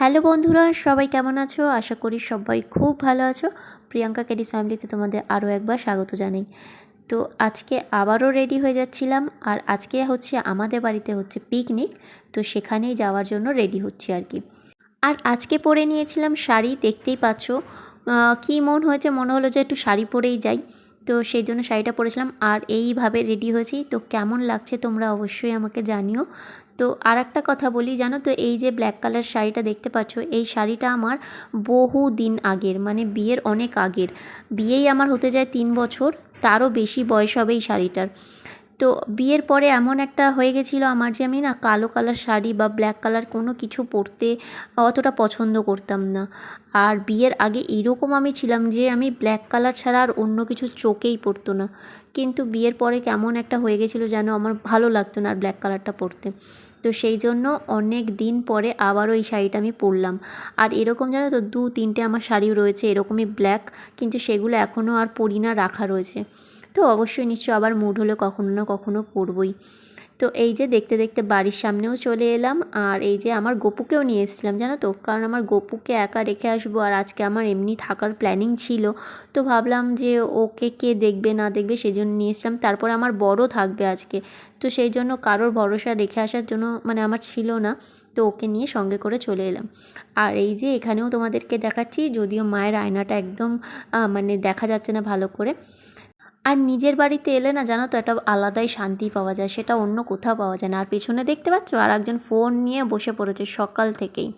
Hello বন্ধুরা, সবাই কেমন আছো? আশা করি সবাই খুব ভালো আছো। প্রিয়াঙ্কা ক্যাডিস ফ্যামিলিতে তোমাদের আরও একবার স্বাগত জানাই। তো আজকে আবারও রেডি হয়ে যাচ্ছিলাম আর আজকে হচ্ছে আমাদের বাড়িতে হচ্ছে পিকনিক, তো সেখানেই যাওয়ার জন্য রেডি হচ্ছি আর কি। আর আজকে পরে নিয়েছিলাম শাড়ি, দেখতেই পাচ্ছ কী মন হয়েছে, মনে হলো যে একটু শাড়ি পরেই যাই। তো সেই জন্য শাড়িটা পরেছিলাম আর এইভাবে রেডি হয়েছি। তো কেমন লাগছে তোমরা অবশ্যই আমাকে জানিও। তো আর একটা কথা বলি, জানো তো এই যে ব্ল্যাক কালার শাড়িটা দেখতে পাচ্ছ, এই শাড়িটা আমার বহু দিন আগের মানে বিয়ের অনেক আগের। বিয়েই আমার হতে যায় তিন বছর, তারও বেশি বয়স হবে এই শাড়িটার। তো বিয়ের পরে এমন একটা হয়ে গেছিল আমার যে আমি না কালো কালার শাড়ি বা ব্ল্যাক কালার কোনো কিছু পরতে অতটা পছন্দ করতাম না। আর বিয়ের আগে এইরকম আমি ছিলাম যে আমি ব্ল্যাক কালার ছাড়া আর অন্য কিছু চোখেই পরতো না। কিন্তু বিয়ের পরে কেমন একটা হয়ে গেছিল যেন আমার ভালো লাগতো না আর ব্ল্যাক কালারটা পরতে। তো সেই জন্য অনেক দিন পরে আবারও এই শাড়িটা আমি পরলাম। আর এরকম জানো তো, দু তিনটে আমার শাড়ি রয়েছে, এরকমই ব্ল্যাক কিন্তু সেগুলো এখনও আর পরি না, রাখা রয়েছে। তো অবশ্যই নিশ্চয় আবার মুড হলে কখনো না কখনো পরবই। তো এই যে দেখতে দেখতে বাড়ির সামনেও চলে এলাম আর এই যে আমার গপুকেও নিয়ে এসেছিলাম, জানো তো? কারণ আমার গপুকে একা রেখে আসব আর আজকে আমার এমনি থাকার প্ল্যানিং ছিল। তো ভাবলাম যে ওকে কে দেখবে না দেখবে সেই জন্য নিয়ে এসেছিলাম। তারপরে আমার বড় থাকবে আজকে। তো সেই জন্য কারোর ভরসা রেখে আসার জন্য মানে আমার ছিল না। তো ওকে নিয়ে সঙ্গে করে চলে এলাম। আর এই যে এখানেও তোমাদেরকে দেখাচ্ছি, যদিও মায়ের আয়নাটা একদম মানে দেখা যাচ্ছে না ভালো করে। আর নিজের বাড়িতে এলে না জানো তো একটা আলাদাই শান্তি পাওয়া যায়, সেটা অন্য কোথাও পাওয়া যায় না। আর পেছনে দেখতে পাচ্ছ? আর একজন ফোন নিয়ে বসে পড়েছে সকাল থেকেই।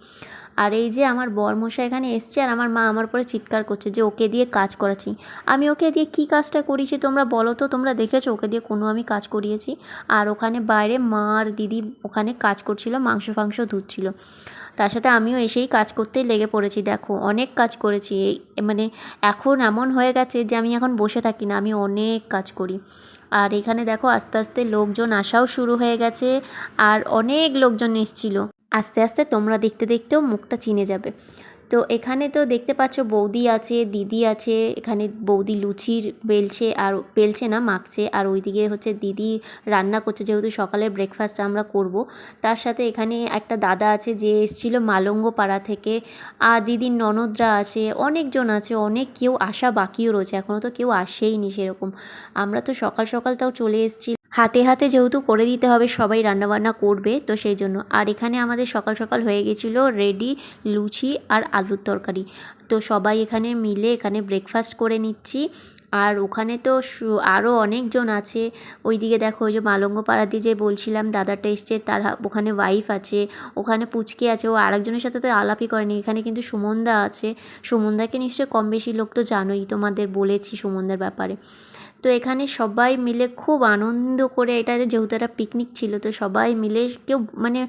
আর এই যে আমার বরমশা এখানে এসছে আর আমার মা আমার পরে চিৎকার করছে যে, ওকে দিয়ে কাজ করাচ্ছি। আমি ওকে দিয়ে কী কাজটা করিয়েছি তোমরা বলো তো? তোমরা দেখেছ? ওকে দিয়ে কোনো আমি কাজ করিয়েছি। আর ওখানে বাইরে মা আর দিদি ওখানে কাজ করছিল, মাংস ফাংস ধুচ্ছিল। তার সাথে আমিও এসেই কাজ করতেই লেগে পড়েছি, দেখো। অনেক কাজ করেছি। এই মানে এখন এমন হয়ে গেছে যে আমি এখন বসে থাকি না, আমি অনেক কাজ করি। আর এখানে দেখো আস্তে আস্তে লোকজন আসাও শুরু হয়ে গেছে আর অনেক লোকজন এসছিল। আস্তে আস্তে তোমরা দেখতে দেখতেও মুখটা চিনে যাবে। তো এখানে তো দেখতে পাচ্ছ বৌদি আছে, দিদি আছে, এখানে বৌদি লুচির বেলছে আর বেলছে না, মাখছে। আর ওইদিকে হচ্ছে দিদি রান্না করছে, যেহেতু সকালের ব্রেকফাস্ট আমরা করব। তার সাথে এখানে একটা দাদা আছে যে এসেছিল মালঙ্গ পাড়া থেকে। আর দিদির ননদরা আছে, অনেকজন আছে, অনেক কেউ আসা বাকিও রয়েছে। এখনও তো কেউ আসেইনি সেরকম। আমরা তো সকাল সকাল তাও চলে এসেছি। হাতে হাতে যেহেতু করে দিতে হবে, সবাই রান্নাবান্না করবে, তো সেই জন্য। আর এখানে আমাদের সকাল সকাল হয়ে গেছিল রেডি, লুচি আর আলুর তরকারি। তো সবাই এখানে মিলে এখানে ব্রেকফাস্ট করে নিচ্ছি। আর ওখানে তো আরও অনেকজন আছে। ওইদিকে দেখো, ওই যে মালঙ্গ পাড়া দিয়ে যে বলছিলাম, দাদাটা এসছে, তার ওখানে ওয়াইফ আছে, ওখানে পুচকে আছে, ও আরেকজনের সাথে তো আলাপই করেনি। এখানে কিন্তু সুমনদা আছে। সুমনদাকে নিশ্চয়ই কম বেশি লোক তো জানোই, তোমাদের বলেছি সুমনদার ব্যাপারে। তো এখানে সবাই মিলে খুব আনন্দ করে, এটা যেহেতু একটা পিকনিক ছিল, তো সবাই মিলে কেউ মানে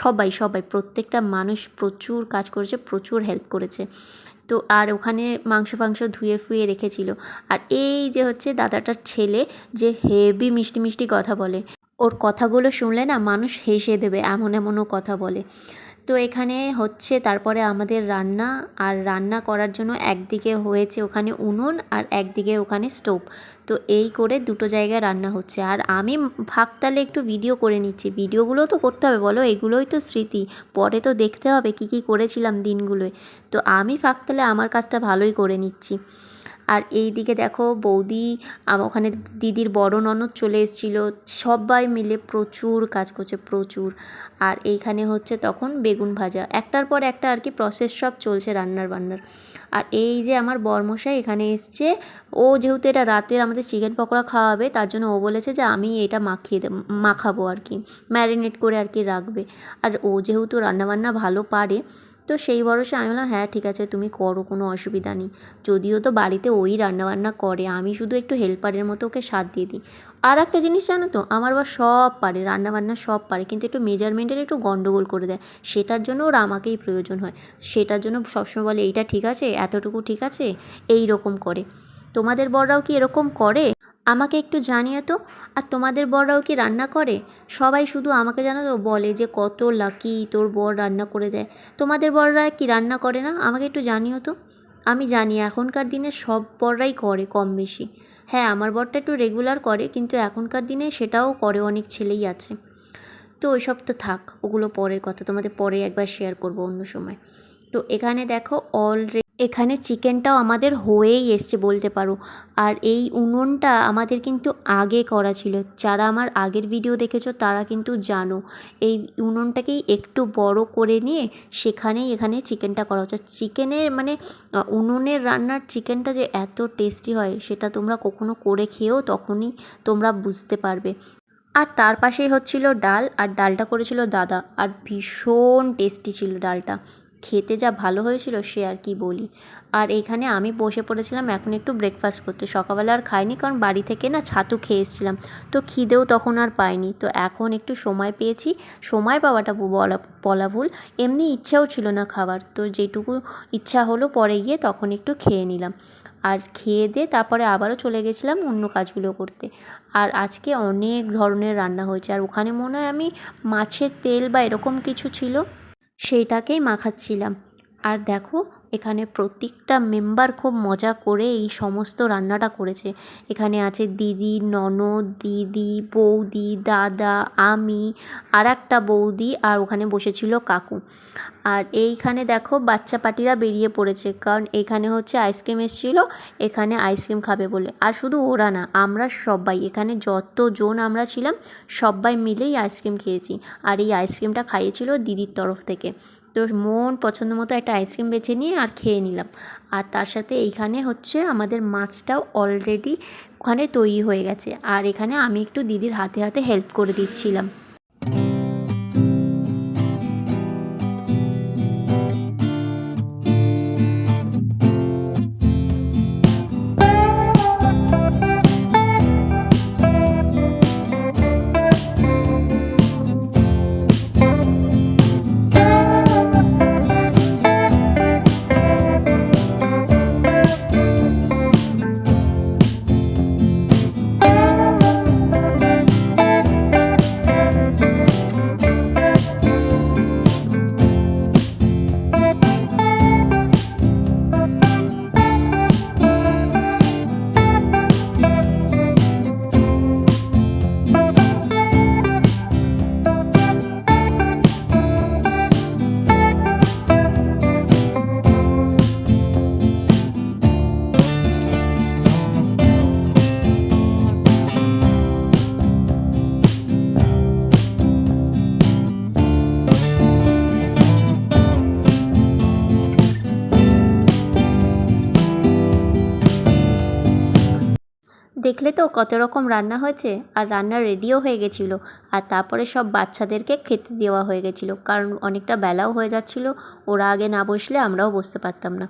সবাই সবাই, প্রত্যেকটা মানুষ প্রচুর কাজ করেছে, প্রচুর হেল্প করেছে। তো আর ওখানে মাংস ফাংস ধুয়ে ফুয়ে রেখেছিল। আর এই যে হচ্ছে দাদাটার ছেলে যে হেভি মিষ্টি মিষ্টি কথা বলে, ওর কথাগুলো শুনলে না মানুষ হেসে দেবে, এমন এমনও কথা বলে। তো এখানে হচ্ছে তারপরে আমাদের রান্না, আর রান্না করার জন্য একদিকে হয়েছে ওখানে উনুন আর একদিকে ওখানে স্টোভ। তো এই করে দুটো জায়গায় রান্না হচ্ছে। আর আমি ভাবতালে একটু ভিডিও করে নিচ্ছি। ভিডিওগুলো তো করতে হবে, বলো? এগুলোই তো স্মৃতি। পরে তো দেখতে হবে কী কী করেছিলাম দিনগুলোয়। তো আমি ফাঁকতালে আমার কাজটা ভালোই করে নিচ্ছি। আর এই দিকে দেখো বৌদি ওখানে দিদির বড় ননদ চলে এসেছিল। সবাই মিলে প্রচুর কাজ করছে, প্রচুর। আর এইখানে হচ্ছে তখন বেগুন ভাজা। একটার পর একটা আর কি প্রসেস সব চলছে রান্নার বান্নার। আর এই যে আমার বরমশাই এখানে এসছে, ও যেহেতু এটা রাতের আমাদের চিকেন পকোড়া খাওয়াবে, তার জন্য ও বলেছে যে আমি এটা মাখিয়ে দে, মাখাবো আর কি, ম্যারিনেট করে আর কি রাখবে। আর ও যেহেতু রান্নাবান্না ভালো পারে তো সেই ভরসা আমি বললাম হ্যাঁ ঠিক আছে, তুমি করো, কোনো অসুবিধা নেই। যদিও তো বাড়িতে ওই রান্নাবান্না করে, আমি শুধু একটু হেল্পারের মতো ওকে সাথ দিয়ে দিই। আর একটা জিনিস জানো তো, আমার বা সব পারে, রান্নাবান্না সব পারে, কিন্তু একটু মেজারমেন্টের একটু গন্ডগোল করে দেয়। সেটার জন্য ওর আমাকেই প্রয়োজন হয়। সেটার জন্য সবসময় বলে, এইটা ঠিক আছে, এতটুকু ঠিক আছে, এই রকম করে। তোমাদের বড়রাও কি এরকম করে? আমাকে একটু জানিয়ে তো, আর তোমাদের বররাও কি রান্না করে? সবাই শুধু আমাকে জানো তো বলে যে কত লাকি তোর বর রান্না করে দেয়। তোমাদের বররা কি রান্না করে না? আমাকে একটু জানিও তো। আমি জানি এখনকার দিনে সব বররাই করে কম বেশি হ্যাঁ আমার বরটা একটু রেগুলার করে, কিন্তু এখনকার দিনে সেটাও করে অনেক ছেলেই আছে। তো ওইসব তো থাক, ওগুলো পরের কথা। তোমাদের পরে একবার শেয়ার করব অন্য সময়। তো এখানে দেখো অলরেডি এখানে চিকেনটাও আমাদের হয়েই এসছে বলতে পারো। আর এই উনুনটা আমাদের কিন্তু আগে করা ছিল। যারা আমার আগের ভিডিও দেখেছ তারা কিন্তু জানো। এই উনুনটাকেই একটু বড় করে নিয়ে সেখানেই এখানে চিকেনটা করা হচ্ছে। চিকেনের মানে উনুনের রান্নার চিকেনটা যে এত টেস্টি হয় সেটা তোমরা কখনো করে খেয়েও তখনই তোমরা বুঝতে পারবে। আর তার পাশেই হচ্ছিল ডাল, আর ডালটা করেছিল দাদা। আর ভীষণ টেস্টি ছিল ডালটা। খেতে যা ভালো হয়েছিল সে আর কি বলি। আর এখানে আমি বসে পড়েছিলাম এখন একটু ব্রেকফাস্ট করতে। সকালবেলা আর খাইনি কারণ বাড়ি থেকে না ছাতু খেয়ে এসেছিলাম। তো খিদেও তখন আর পাইনি। তো এখন একটু সময় পেয়েছি। সময় পাওয়াটা বলা বলা ভুল। এমনি ইচ্ছাও ছিল না খাবার তো যেটুকু ইচ্ছা হলো পরে গিয়ে তখন একটু খেয়ে নিলাম। আর খেয়ে দিয়ে তারপরে আবারও চলে গেছিলাম অন্য কাজগুলো করতে। আর আজকে অনেক ধরনের রান্না হয়েছে। আর ওখানে মনে হয় আমি মাছের তেল বা এরকম কিছু ছিল সেইটাকেই মাখাচ্ছিলাম। আর দেখো এখানে প্রত্যেকটা মেম্বার খুব মজা করে এই সমস্ত রান্নাটা করেছে। এখানে আছে দিদি, ননদ, দিদি, বৌদি, দাদা, আমি আর একটা বৌদি আর ওখানে বসেছিল কাকু। আর এইখানে দেখো বাচ্চা পাটিরা বেরিয়ে পড়েছে, কারণ এখানে হচ্ছে আইসক্রিম এসেছিল, এখানে আইসক্রিম খাবে বলে। আর শুধু ওরা না, আমরা সবাই, এখানে যতজন আমরা ছিলাম, সবাই মিলেই আইসক্রিম খেয়েছি। আর এই আইসক্রিমটা খাইয়েছিল দিদির তরফ থেকে। তো মন পছন্দ মতো একটা আইসক্রিম বেছে নিয়ে আর খেয়ে নিলাম। আর তার সাথে এইখানে হচ্ছে আমাদের মাছটাও অলরেডি ওখানে তৈরি হয়ে গেছে। আর এখানে আমি একটু দিদির হাতে হাতে হেল্প করে দিচ্ছিলাম। দেখলে তো কত রকম রান্না হয়েছে, আর রান্না রেডিও হয়ে গেছিল, আর তারপরে সব বাচ্চাদেরকে খেতে দেওয়া হয়ে গেছিল, কারণ অনেকটা বেলাও হয়ে যাচ্ছিল, ওরা আগে না বসলে আমরাও বসতে পারতাম না।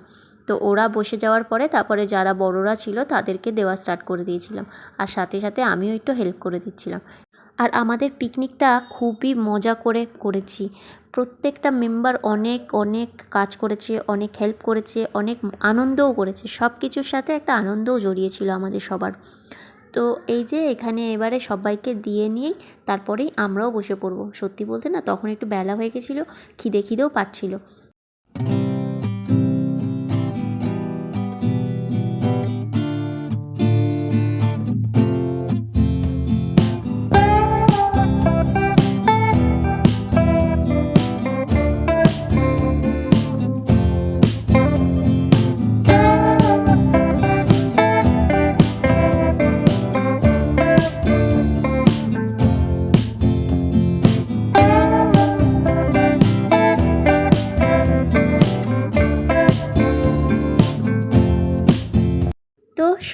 তো ওরা বসে যাওয়ার পরে তারপরে যারা বড়রা ছিল তাদেরকে দেওয়া স্টার্ট করে দিয়েছিলাম, আর সাথে সাথে আমিও একটু হেল্প করে দিচ্ছিলাম। আর আমাদের পিকনিকটা খুবই মজা করে করেছি প্রত্যেকটা মেম্বার অনেক অনেক কাজ করেছে, অনেক হেল্প করেছে, অনেক আনন্দও করেছে। সব কিছুর সাথে একটা আনন্দও জড়িয়েছিল আমাদের সবার। তো এই যে এখানে এবারে সবাইকে দিয়ে নিয়েই তারপরেই আমরাও বসে পড়ব। সত্যি বলতে না, তখন একটু বেলা হয়ে গেছিল, খিদে খিদেও পাচ্ছিল।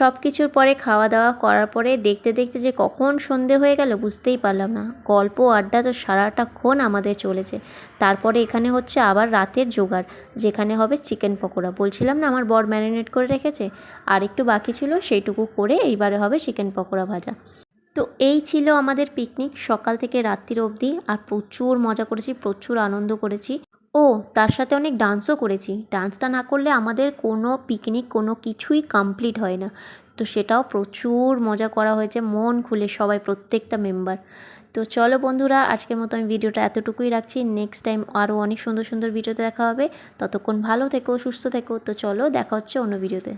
সব কিছুর পরে খাওয়া দাওয়া করার পরে দেখতে দেখতে যে কখন সন্ধে হয়ে গেল বুঝতেই পারলাম না। গল্প, আড্ডা তো সারাটাক্ষণ আমাদের চলেছে। তারপরে এখানে হচ্ছে আবার রাতের জোগাড়, যেখানে হবে চিকেন পকোড়া। বলছিলাম না আমার বর ম্যারিনেট করে রেখেছে? আর একটু বাকি ছিল সেইটুকু করে এইবারে হবে চিকেন পকোড়া ভাজা। তো এই ছিল আমাদের পিকনিক সকাল থেকে রাত্রির অবধি। আর প্রচুর মজা করেছি, প্রচুর আনন্দ করেছি। ও, তার সাথে অনেক ডান্সও করেছি। ডান্সটা না করলে আমাদের কোনো পিকনিক কোনো কিছুই কমপ্লিট হয় না। তো সেটাও প্রচুর মজা করা হয়েছে, মন খুলে সবাই, প্রত্যেকটা মেম্বার তো চলো বন্ধুরা, আজকের মতো আমি ভিডিওটা এতটুকুই রাখছি। নেক্সট টাইম আরও অনেক সুন্দর সুন্দর ভিডিওতে দেখা হবে। ততক্ষণ ভালো থেকো, সুস্থ থেকো। তো চলো, দেখা হচ্ছে অন্য ভিডিওতে